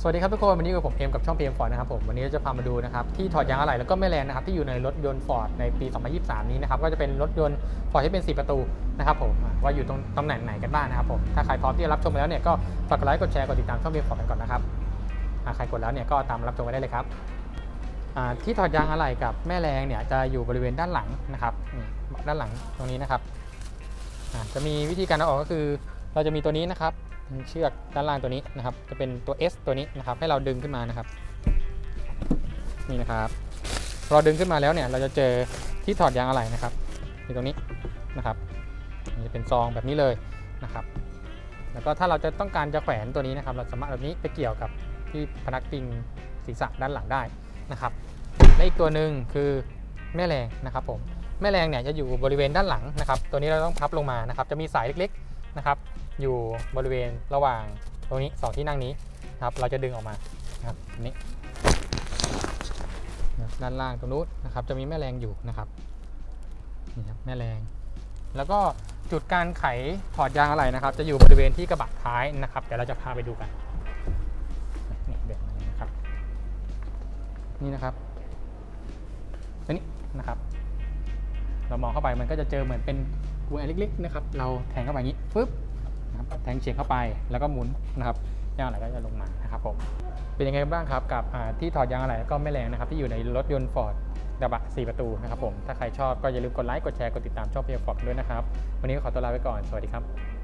สวัสดีครับทุกคนวันนี้กับผมเอ็มกับช่องพีเอ็มฟอร์ดนะครับผมวันนี้จะพามาดูนะครับที่ถอดยางอะไหล่แล้วก็แม่แรงนะครับที่อยู่ในรถยนต์ฟอร์ดในปี 2023 นี้นะครับก็จะเป็นรถยนต์ฟอร์ดที่เป็น 4 ประตูนะครับผมว่าอยู่ตรงตำแหน่งไหนกันบ้างนะครับผมถ้าใครพร้อมที่จะรับชมแล้วเนี่ยก็ฝากกดไลค์กดแชร์กดติดตามช่องพีเอ็มฟอร์ดกันก่อนนะครับใครกดแล้วเนี่ยก็ตามรับชมกันได้เลยครับที่ถอดยางอะไหล่กับแม่แรงเนี่ยจะอยู่บริเวณด้านหลังนะครับด้านหลังตรงนี้นะครับจะมีวิธีการเอาออกก็คือ เราจะมีตัวนี้นะครับ เชือกด้านล่างตัวนี้นะครับ จะเป็นตัว S ตัวนี้นะครับ ให้เราดึงขึ้นมานะครับ นี่นะครับเราดึงขึ้นมาแล้วเนี่ยเราจะเจอที่ถอดยางอะไหล่นะครับอยู่ตรงนี้นะครับจะเป็นซองแบบนี้เลยนะครับ แล้วก็ถ้าเราจะต้องการจะแขวนตัวนี้นะครับ เราสามารถแบบนี้ไปเกี่ยวกับที่พนักพิงศีรษะด้านหลังได้นะครับและอีกตัวหนึ่งคือแม่แรงนะครับผมแม่แรงเนี่ยจะอยู่บริเวณด้านหลังนะครับ ตัวนี้เราต้องพับลงมานะครับ จะมีสายเล็กๆนะครับ อยู่บริเวณระหว่างตรงนี้สองที่นั่งนี้นะครับ เราจะดึงออกมานะครับนี้ด้านล่างตรงนู้นนะครับ จะมีแม่แรงอยู่นะครับนี่ครับแม่แรง แล้วก็จุดการไขถอดยางอะไรนะครับ จะอยู่บริเวณที่กระบะท้ายนะครับเดี๋ยวเราจะพาไปดูกันนี่แบบนี้นะครับ นี่นะครับตัวนี้นะครับ เรามองเข้าไปมันก็จะเจอเหมือนเป็นกลวยเล็กๆนะครับ เราแทงเข้าไปอย่างนี้ฟึบนะครับ เฉียงเข้าไปแล้วก็หมุนนะครับยางอะไรก็จะลงมานะครับผมเป็นยังไงบ้างครับกับที่ถอดยางอะไรก็ไม่แรงนะครับที่อยู่ในรถยนต์ฟอร์ดกระบะ4ประตูนะครับผมถ้าใครชอบก็อย่าลืมกดไลค์กดแชร์กดติดตามช่องเพียร์ฟอร์ดด้วยนะครับวันนี้ก็ขอตัวลาไปก่อนสวัสดีครับ